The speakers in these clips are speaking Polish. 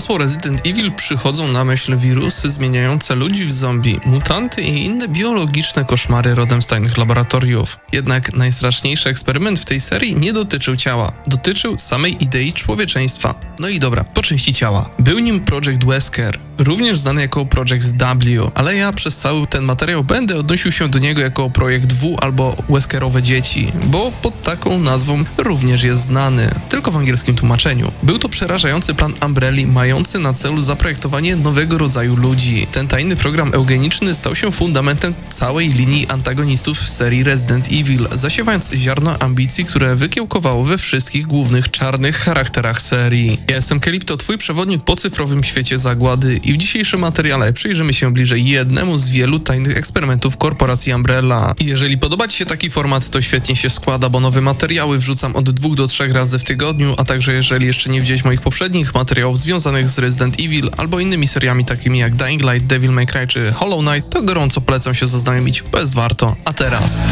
hasło Resident Evil przychodzą na myśl wirusy zmieniające ludzi w zombie, mutanty i inne biologiczne koszmary rodem z tajnych laboratoriów. Jednak najstraszniejszy eksperyment w tej serii nie dotyczył ciała, dotyczył samej idei człowieczeństwa. No i dobra, po części ciała. Był nim Project Wesker, również znany jako Project W, ale ja przez cały ten materiał będę odnosił się do niego jako Projekt W albo Weskerowe dzieci, bo pod taką nazwą również jest znany, tylko w angielskim tłumaczeniu. Był to przerażający plan Umbrelli mający na celu zaprojektowanie nowego rodzaju ludzi. Ten tajny program eugeniczny stał się fundamentem całej linii antagonistów w serii Resident Evil, zasiewając ziarno ambicji, które wykiełkowało we wszystkich głównych czarnych charakterach serii. Ja jestem Kelip, to twój przewodnik po cyfrowym świecie zagłady i w dzisiejszym materiale przyjrzymy się bliżej jednemu z wielu tajnych eksperymentów korporacji Umbrella. Jeżeli podoba Ci się taki format, to świetnie się składa, bo nowe materiały wrzucam od dwóch do trzech razy w tygodniu, a także jeżeli jeszcze nie widziałeś moich poprzednich materiałów związanych z Resident Evil albo innymi seriami takimi jak Dying Light, Devil May Cry czy Hollow Knight, to gorąco polecam się zaznajomić, bo jest warto. A teraz...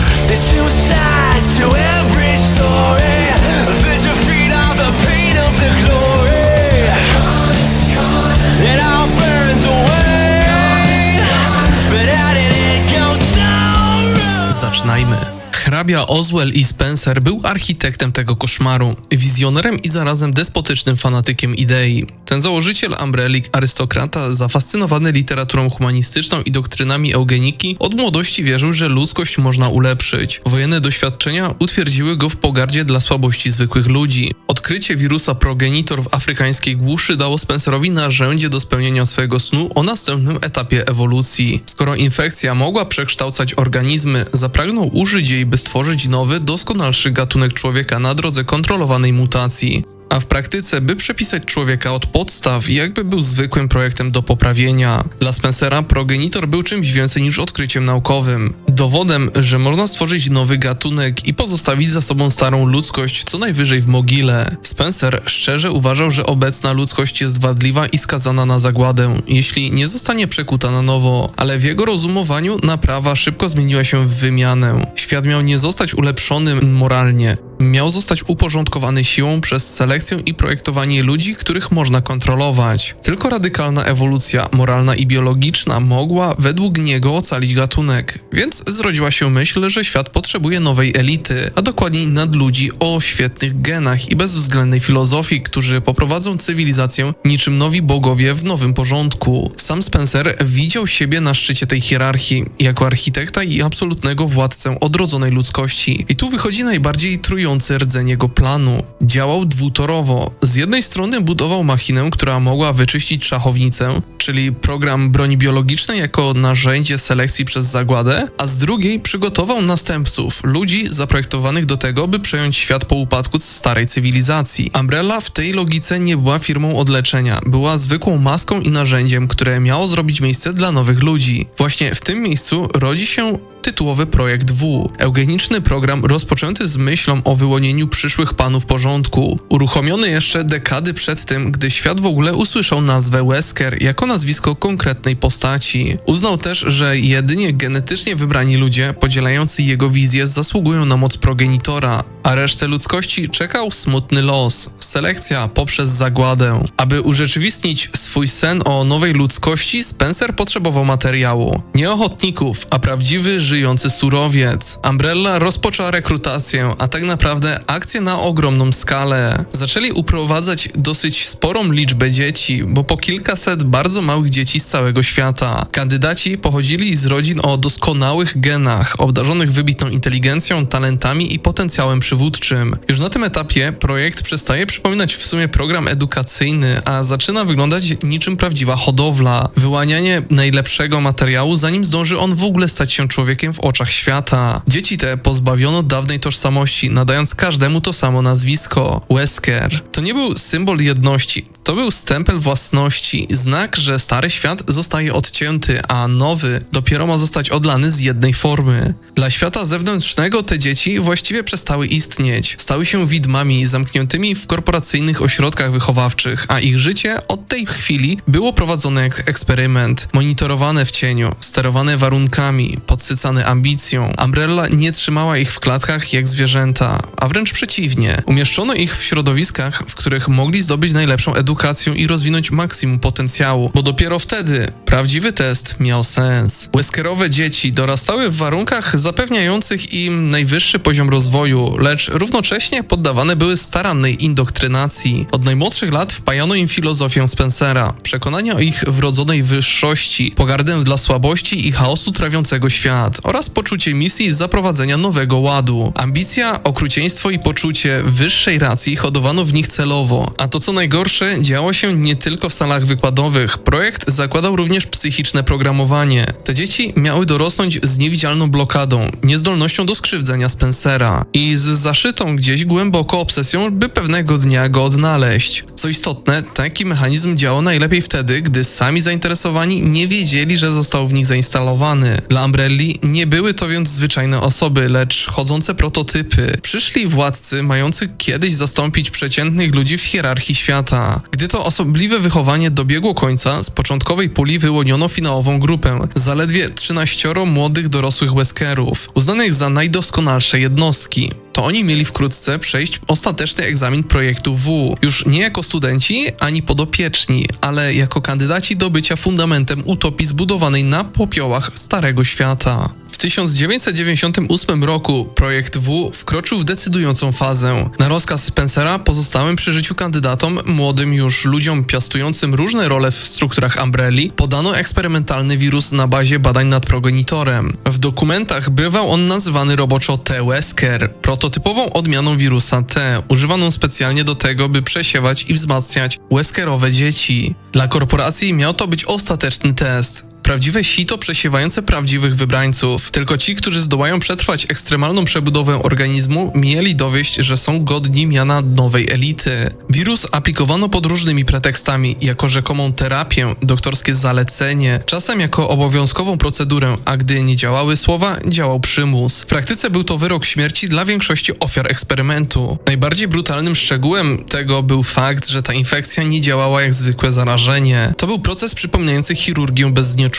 Zaczynajmy. Hrabia Oswell i Spencer był architektem tego koszmaru, wizjonerem i zarazem despotycznym fanatykiem idei. Ten założyciel Umbrelli, arystokrata, zafascynowany literaturą humanistyczną i doktrynami eugeniki, od młodości wierzył, że ludzkość można ulepszyć. Wojenne doświadczenia utwierdziły go w pogardzie dla słabości zwykłych ludzi. Odkrycie wirusa progenitor w afrykańskiej głuszy dało Spencerowi narzędzie do spełnienia swojego snu o następnym etapie ewolucji. Skoro infekcja mogła przekształcać organizmy, zapragnął użyć jej, by stworzyć nowy, doskonalszy gatunek człowieka na drodze kontrolowanej mutacji. A w praktyce, by przepisać człowieka od podstaw, jakby był zwykłym projektem do poprawienia. Dla Spencera progenitor był czymś więcej niż odkryciem naukowym. Dowodem, że można stworzyć nowy gatunek i pozostawić za sobą starą ludzkość co najwyżej w mogile. Spencer szczerze uważał, że obecna ludzkość jest wadliwa i skazana na zagładę, jeśli nie zostanie przekuta na nowo, ale w jego rozumowaniu naprawa szybko zmieniła się w wymianę. Świat miał nie zostać ulepszony moralnie, miał zostać uporządkowany siłą przez selekcję i projektowanie ludzi, których można kontrolować. Tylko radykalna ewolucja moralna i biologiczna mogła według niego ocalić gatunek, więc zrodziła się myśl, że świat potrzebuje nowej elity, a dokładniej nadludzi o świetnych genach i bezwzględnej filozofii, którzy poprowadzą cywilizację niczym nowi bogowie w nowym porządku. Sam Spencer widział siebie na szczycie tej hierarchii, jako architekta i absolutnego władcę odrodzonej ludzkości. I tu wychodzi najbardziej trujący rdzeń jego planu. Działał dwutorowo. Z jednej strony budował machinę, która mogła wyczyścić szachownicę, czyli program broni biologicznej jako narzędzie selekcji przez zagładę, a z drugiej przygotował następców, ludzi zaprojektowanych do tego, by przejąć świat po upadku starej cywilizacji. Umbrella w tej logice nie była firmą od leczenia, była zwykłą maską i narzędziem, które miało zrobić miejsce dla nowych ludzi. Właśnie w tym miejscu rodzi się tytułowy projekt W. Eugeniczny program rozpoczęty z myślą o wyłonieniu przyszłych panów porządku. Uruchomiony jeszcze dekady przed tym, gdy świat w ogóle usłyszał nazwę Wesker jako nazwisko konkretnej postaci. Uznał też, że jedynie genetycznie wybrani ludzie podzielający jego wizję zasługują na moc progenitora, a resztę ludzkości czekał smutny los selekcja poprzez zagładę. Aby urzeczywistnić swój sen o nowej ludzkości, Spencer potrzebował materiału. Nie ochotników, a prawdziwy, żyjący surowiec. Umbrella rozpoczęła rekrutację, a tak naprawdę akcję na ogromną skalę. Zaczęli uprowadzać dosyć sporą liczbę dzieci, bo po kilkaset bardzo małych dzieci z całego świata. Kandydaci pochodzili z rodzin o doskonałych genach, obdarzonych wybitną inteligencją, talentami i potencjałem przywódczym. Już na tym etapie projekt przestaje przypominać w sumie program edukacyjny, a zaczyna wyglądać niczym prawdziwa hodowla. Wyłanianie najlepszego materiału, zanim zdąży on w ogóle stać się człowiekiem w oczach świata. Dzieci te pozbawiono dawnej tożsamości, nadając każdemu to samo nazwisko Wesker. To nie był symbol jedności, to był stempel własności, znak, że stary świat zostaje odcięty, a nowy dopiero ma zostać odlany z jednej formy. Dla świata zewnętrznego te dzieci właściwie przestały istnieć. Stały się widmami zamkniętymi w korporacyjnych ośrodkach wychowawczych, a ich życie od tej chwili było prowadzone jak eksperyment, monitorowane w cieniu, sterowane warunkami, podsycane ambicją. Umbrella nie trzymała ich w klatkach jak zwierzęta, a wręcz przeciwnie. Umieszczono ich w środowiskach, w których mogli zdobyć najlepszą edukację i rozwinąć maksimum potencjału, bo dopiero wtedy prawdziwy test miał sens. Weskerowe dzieci dorastały w warunkach zapewniających im najwyższy poziom rozwoju, lecz równocześnie poddawane były starannej indoktrynacji. Od najmłodszych lat wpajano im filozofię Spencera, przekonania o ich wrodzonej wyższości, pogardę dla słabości i chaosu trawiącego świat oraz poczucie misji zaprowadzenia nowego ładu. Ambicja, okrucieństwo i poczucie wyższej racji hodowano w nich celowo, a to co najgorsze działo się nie tylko w salach wykładowych. Projekt zakładał również psychiczne programowanie. Te dzieci miały dorosnąć z niewidzialną blokadą, niezdolnością do skrzywdzenia Spencera i z zaszytą gdzieś głęboko obsesją, by pewnego dnia go odnaleźć. Co istotne, taki mechanizm działał najlepiej wtedy, gdy sami zainteresowani nie wiedzieli, że został w nich zainstalowany. Dla Umbrelli nie były to więc zwyczajne osoby, lecz chodzące prototypy. Przyszli władcy mający kiedyś zastąpić przeciętnych ludzi w hierarchii świata. Gdy to osobliwe wychowanie dobiegło końca, z początkowej puli wyłoniono finałową grupę. Zaledwie 13 młodych dorosłych Weskerów, uznanych za najdoskonalsze jednostki. To oni mieli wkrótce przejść ostateczny egzamin projektu W. Już nie jako studenci ani podopieczni, ale jako kandydaci do bycia fundamentem utopii zbudowanej na popiołach Starego Świata. W 1998 roku projekt W wkroczył w decydującą fazę. Na rozkaz Spencera pozostałym przy życiu kandydatom, młodym już ludziom piastującym różne role w strukturach Umbrelli, podano eksperymentalny wirus na bazie badań nad progenitorem. W dokumentach bywał on nazywany roboczo T-Wesker, prototypową odmianą wirusa T, używaną specjalnie do tego, by przesiewać i wzmacniać Weskerowe dzieci. Dla korporacji miał to być ostateczny test. Prawdziwe sito przesiewające prawdziwych wybrańców. Tylko ci, którzy zdołają przetrwać ekstremalną przebudowę organizmu, mieli dowieść, że są godni miana nowej elity. Wirus aplikowano pod różnymi pretekstami, jako rzekomą terapię, doktorskie zalecenie, czasem jako obowiązkową procedurę, a gdy nie działały słowa, działał przymus. W praktyce był to wyrok śmierci dla większości ofiar eksperymentu. Najbardziej brutalnym szczegółem tego był fakt, że ta infekcja nie działała jak zwykłe zarażenie. To był proces przypominający chirurgię bez znieczulenia.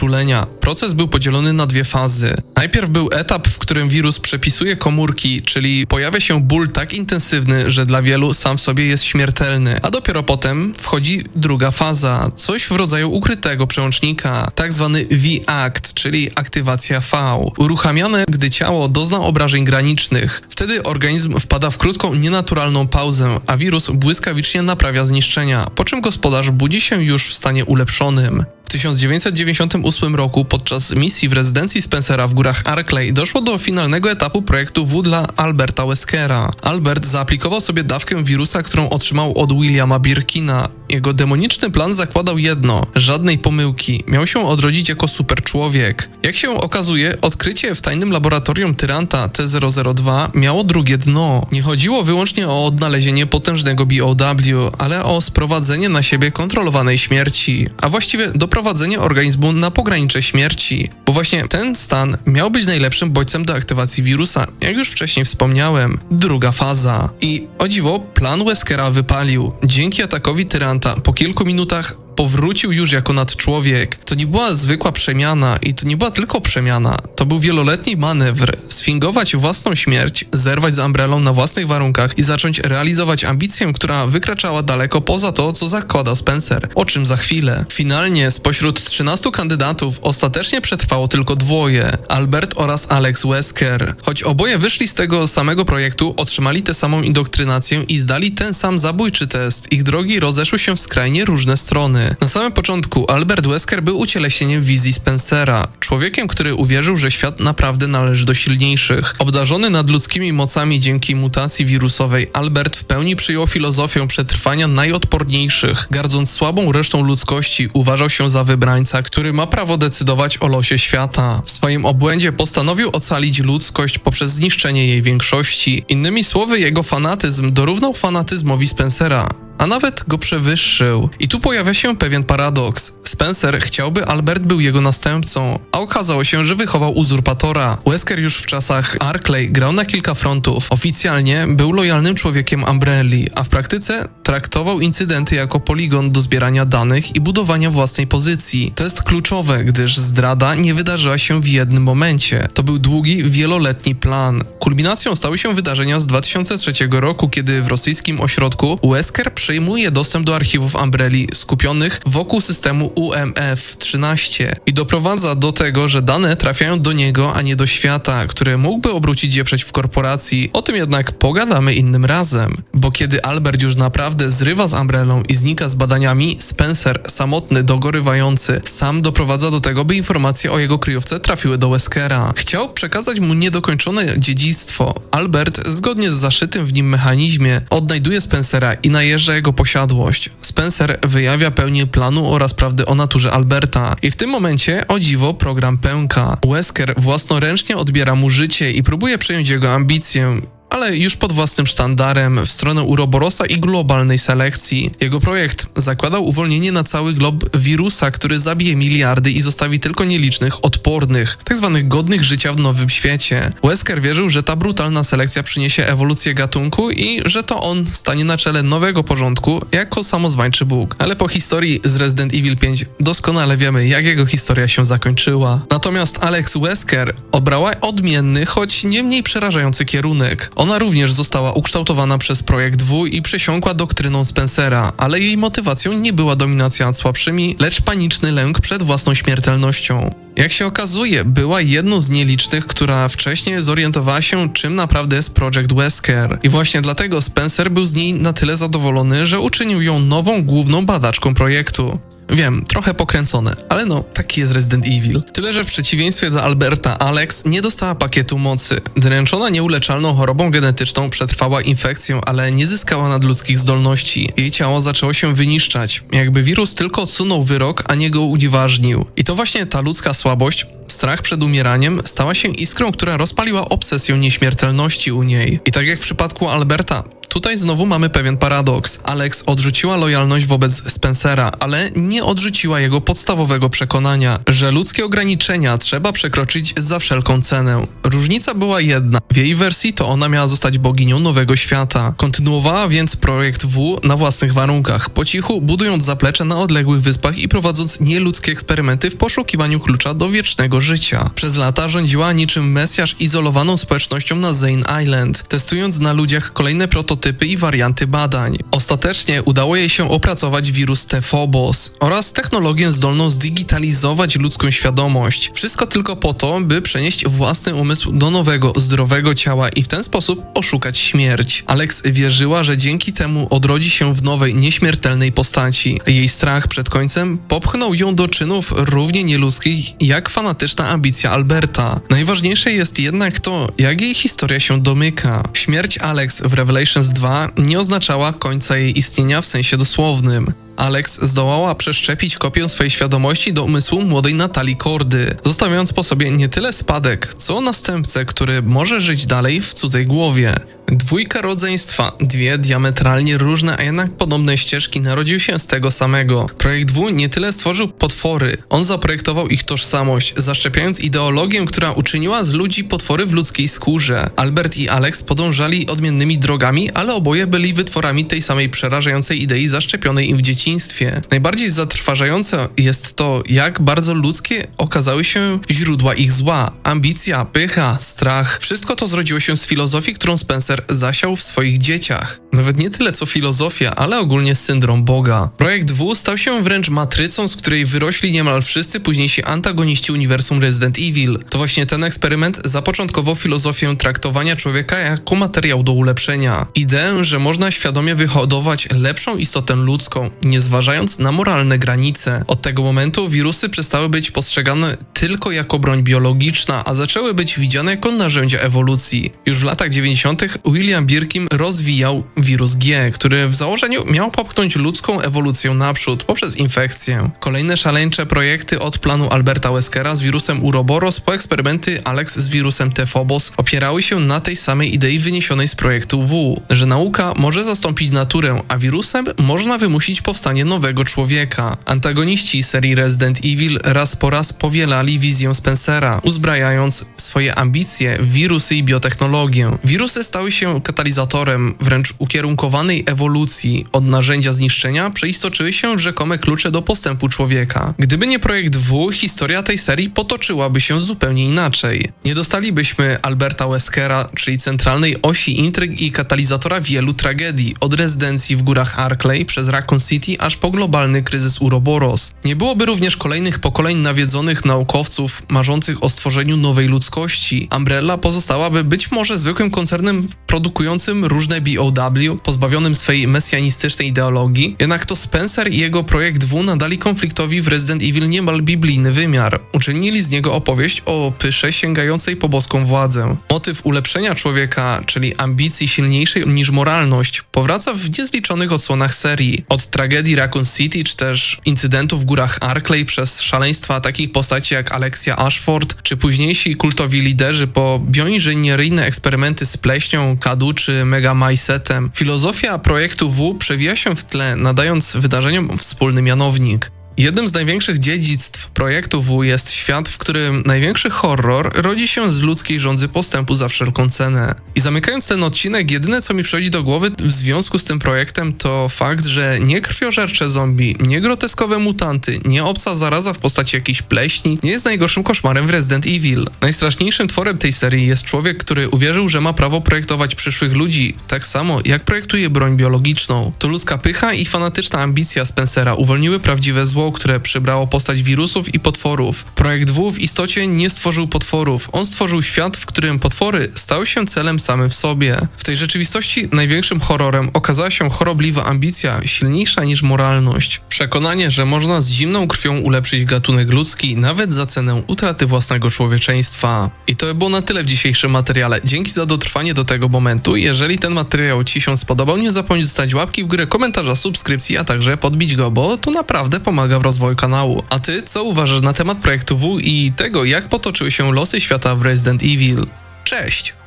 Proces był podzielony na dwie fazy. Najpierw był etap, w którym wirus przepisuje komórki, czyli pojawia się ból tak intensywny, że dla wielu sam w sobie jest śmiertelny, a dopiero potem wchodzi druga faza, coś w rodzaju ukrytego przełącznika, tak zwany V-Act, czyli aktywacja V, uruchamiane, gdy ciało dozna obrażeń granicznych. Wtedy organizm wpada w krótką, nienaturalną pauzę, a wirus błyskawicznie naprawia zniszczenia, po czym gospodarz budzi się już w stanie ulepszonym. W 1998 roku podczas misji w rezydencji Spencera w górach Arkley doszło do finalnego etapu projektu W dla Alberta Weskera. Albert zaaplikował sobie dawkę wirusa, którą otrzymał od Williama Birkina. Jego demoniczny plan zakładał jedno: żadnej pomyłki. Miał się odrodzić jako superczłowiek. Jak się okazuje, odkrycie w tajnym laboratorium Tyranta T002 miało drugie dno. Nie chodziło wyłącznie o odnalezienie potężnego BOW, ale o sprowadzenie na siebie kontrolowanej śmierci, a właściwie doprowadzenie organizmu na pogranicze śmierci. Bo właśnie ten stan miał być najlepszym bodźcem do aktywacji wirusa, jak już wcześniej wspomniałem. Druga faza. I o dziwo, plan Weskera wypalił. Dzięki atakowi Tyranta po kilku minutach powrócił już jako nadczłowiek. To nie była zwykła przemiana i to nie była tylko przemiana. To był wieloletni manewr. Sfingować własną śmierć, zerwać z Umbrellą na własnych warunkach i zacząć realizować ambicję, która wykraczała daleko poza to, co zakładał Spencer. O czym za chwilę. Finalnie spośród 13 kandydatów ostatecznie przetrwało tylko dwoje. Albert oraz Alex Wesker. Choć oboje wyszli z tego samego projektu, otrzymali tę samą indoktrynację i zdali ten sam zabójczy test. Ich drogi rozeszły się w skrajnie różne strony. Na samym początku Albert Wesker był ucieleśnieniem wizji Spencera, człowiekiem, który uwierzył, że świat naprawdę należy do silniejszych. Obdarzony nadludzkimi mocami dzięki mutacji wirusowej, Albert w pełni przyjął filozofię przetrwania najodporniejszych. Gardząc słabą resztą ludzkości, uważał się za wybrańca, który ma prawo decydować o losie świata. W swoim obłędzie postanowił ocalić ludzkość poprzez zniszczenie jej większości. Innymi słowy, jego fanatyzm dorównał fanatyzmowi Spencera. A nawet go przewyższył. I tu pojawia się pewien paradoks. Spencer chciałby Albert był jego następcą, a okazało się, że wychował uzurpatora. Wesker już w czasach Arkley grał na kilka frontów. Oficjalnie był lojalnym człowiekiem Umbrelli, a w praktyce traktował incydenty jako poligon do zbierania danych i budowania własnej pozycji. To jest kluczowe, gdyż zdrada nie wydarzyła się w jednym momencie. To był długi, wieloletni plan. Kulminacją stały się wydarzenia z 2003 roku, kiedy w rosyjskim ośrodku Wesker przejmuje dostęp do archiwów Umbrelli skupionych wokół systemu UMF-13 i doprowadza do tego, że dane trafiają do niego, a nie do świata, który mógłby obrócić je przeciw korporacji. O tym jednak pogadamy innym razem, bo kiedy Albert już naprawdę zrywa z Umbrellą i znika z badaniami, Spencer, samotny, dogorywający, sam doprowadza do tego, by informacje o jego kryjówce trafiły do Weskera. Chciał przekazać mu niedokończone dziedzictwo. Albert, zgodnie z zaszytym w nim mechanizmie, odnajduje Spencera i najeżdża jego posiadłość. Spencer wyjawia pełnię planu oraz prawdy o naturze Alberta i w tym momencie, o dziwo, program pęka. Wesker własnoręcznie odbiera mu życie i próbuje przejąć jego ambicję, ale już pod własnym sztandarem w stronę Uroborosa i globalnej selekcji. Jego projekt zakładał uwolnienie na cały glob wirusa, który zabije miliardy i zostawi tylko nielicznych, odpornych, tzw. godnych życia w nowym świecie. Wesker wierzył, że ta brutalna selekcja przyniesie ewolucję gatunku i że to on stanie na czele nowego porządku jako samozwańczy Bóg. Ale po historii z Resident Evil 5 doskonale wiemy, jak jego historia się zakończyła. Natomiast Alex Wesker obrała odmienny, choć nie mniej przerażający kierunek. Ona również została ukształtowana przez projekt W i przesiąkła doktryną Spencera, ale jej motywacją nie była dominacja nad słabszymi, lecz paniczny lęk przed własną śmiertelnością. Jak się okazuje, była jedną z nielicznych, która wcześniej zorientowała się, czym naprawdę jest Project Wesker. I właśnie dlatego Spencer był z niej na tyle zadowolony, że uczynił ją nową główną badaczką projektu. Wiem, trochę pokręcone, ale no, taki jest Resident Evil. Tyle, że w przeciwieństwie do Alberta, Alex nie dostała pakietu mocy. Dręczona nieuleczalną chorobą genetyczną przetrwała infekcję, ale nie zyskała nadludzkich zdolności. Jej ciało zaczęło się wyniszczać, jakby wirus tylko odsunął wyrok, a nie go unieważnił. I to właśnie ta ludzka słabość Strach przed umieraniem stała się iskrą, która rozpaliła obsesję nieśmiertelności u niej. I tak jak w przypadku Alberta, Tutaj znowu mamy pewien paradoks. Alex odrzuciła lojalność wobec Spencera, ale nie odrzuciła jego podstawowego przekonania, że ludzkie ograniczenia trzeba przekroczyć za wszelką cenę. Różnica była jedna. Jej wersji to ona miała zostać boginią nowego świata. Kontynuowała więc projekt W na własnych warunkach, po cichu budując zaplecze na odległych wyspach i prowadząc nieludzkie eksperymenty w poszukiwaniu klucza do wiecznego życia. Przez lata rządziła niczym mesjasz izolowaną społecznością na Zane Island, testując na ludziach kolejne prototypy i warianty badań. Ostatecznie udało jej się opracować wirus T-Phobos oraz technologię zdolną zdigitalizować ludzką świadomość. Wszystko tylko po to, by przenieść własny umysł do nowego, zdrowego ciała i w ten sposób oszukać śmierć. Alex wierzyła, że dzięki temu odrodzi się w nowej, nieśmiertelnej postaci. Jej strach przed końcem popchnął ją do czynów równie nieludzkich jak fanatyczna ambicja Alberta. Najważniejsze jest jednak to, jak jej historia się domyka. Śmierć Alex w Revelations 2 nie oznaczała końca jej istnienia w sensie dosłownym. Alex zdołała przeszczepić kopię swojej świadomości do umysłu młodej Natalii Kordy, zostawiając po sobie nie tyle spadek, co następcę, który może żyć dalej w cudzej głowie. Dwójka rodzeństwa, dwie diametralnie różne, a jednak podobne ścieżki narodził się z tego samego. Projekt W nie tyle stworzył potwory, on zaprojektował ich tożsamość, zaszczepiając ideologię, która uczyniła z ludzi potwory w ludzkiej skórze. Albert i Alex podążali odmiennymi drogami, ale oboje byli wytworami tej samej przerażającej idei zaszczepionej im w dzieciństwie. Najbardziej zatrważające jest to, jak bardzo ludzkie okazały się źródła ich zła. Ambicja, pycha, strach. Wszystko to zrodziło się z filozofii, którą Spencer zasiał w swoich dzieciach. Nawet nie tyle co filozofia, ale ogólnie syndrom Boga. Projekt W stał się wręcz matrycą, z której wyrośli niemal wszyscy późniejsi antagoniści uniwersum Resident Evil. To właśnie ten eksperyment zapoczątkował filozofię traktowania człowieka jako materiał do ulepszenia. Ideę, że można świadomie wyhodować lepszą istotę ludzką, nie zważając na moralne granice. Od tego momentu wirusy przestały być postrzegane tylko jako broń biologiczna, a zaczęły być widziane jako narzędzia ewolucji. Już w latach 90. William Birkin rozwijał wirus G, który w założeniu miał popchnąć ludzką ewolucję naprzód poprzez infekcję. Kolejne szaleńcze projekty od planu Alberta Weskera z wirusem Uroboros po eksperymenty Alex z wirusem T-Phobos opierały się na tej samej idei wyniesionej z projektu W, że nauka może zastąpić naturę, a wirusem można wymusić powstanie nowego człowieka. Antagoniści serii Resident Evil raz po raz powielali wizję Spencera, uzbrajając swoje ambicje w wirusy i biotechnologię. Wirusy stały się katalizatorem wręcz ukierunkowanej ewolucji. Od narzędzia zniszczenia przeistoczyły się w rzekome klucze do postępu człowieka. Gdyby nie projekt W, historia tej serii potoczyłaby się zupełnie inaczej. Nie dostalibyśmy Alberta Weskera, czyli centralnej osi intryg i katalizatora wielu tragedii, od rezydencji w górach Arkley przez Raccoon City aż po globalny kryzys Uroboros. Nie byłoby również kolejnych pokoleń nawiedzonych naukowców marzących o stworzeniu nowej ludzkości. Umbrella pozostałaby być może zwykłym koncernem produkującym różne BOW, pozbawionym swej mesjanistycznej ideologii, jednak to Spencer i jego projekt W nadali konfliktowi w Resident Evil niemal biblijny wymiar. Uczynili z niego opowieść o pysze sięgającej po boską władzę. Motyw ulepszenia człowieka, czyli ambicji silniejszej niż moralność, powraca w niezliczonych odsłonach serii. Od tragedii Raccoon City, czy też incydentów w górach Arkley przez szaleństwa takich postaci jak Alexia Ashford, czy późniejsi kultowi liderzy po bioinżynieryjne eksperymenty z pleśnią, Kadu czy Mega Maisetem. Filozofia projektu W przewija się w tle, nadając wydarzeniom wspólny mianownik. Jednym z największych dziedzictw projektu W jest świat, w którym największy horror rodzi się z ludzkiej żądzy postępu za wszelką cenę. I zamykając ten odcinek, jedyne co mi przychodzi do głowy w związku z tym projektem to fakt, że nie krwiożercze zombie, nie groteskowe mutanty, nie obca zaraza w postaci jakiejś pleśni nie jest najgorszym koszmarem w Resident Evil. Najstraszniejszym tworem tej serii jest człowiek, który uwierzył, że ma prawo projektować przyszłych ludzi, tak samo jak projektuje broń biologiczną. To ludzka pycha i fanatyczna ambicja Spencera uwolniły prawdziwe zło, które przybrało postać wirusów i potworów. Projekt W w istocie nie stworzył potworów, on stworzył świat, w którym potwory stały się celem samym w sobie. W tej rzeczywistości największym horrorem okazała się chorobliwa ambicja, silniejsza niż moralność. Przekonanie, że można z zimną krwią ulepszyć gatunek ludzki nawet za cenę utraty własnego człowieczeństwa. I to by było na tyle w dzisiejszym materiale. Dzięki za dotrwanie do tego momentu. Jeżeli ten materiał Ci się spodobał, nie zapomnij zostawić łapki w górę, komentarza, subskrypcji, a także podbić go, bo to naprawdę pomaga w rozwoju kanału. A Ty co uważasz na temat projektu W i tego, jak potoczyły się losy świata w Resident Evil? Cześć!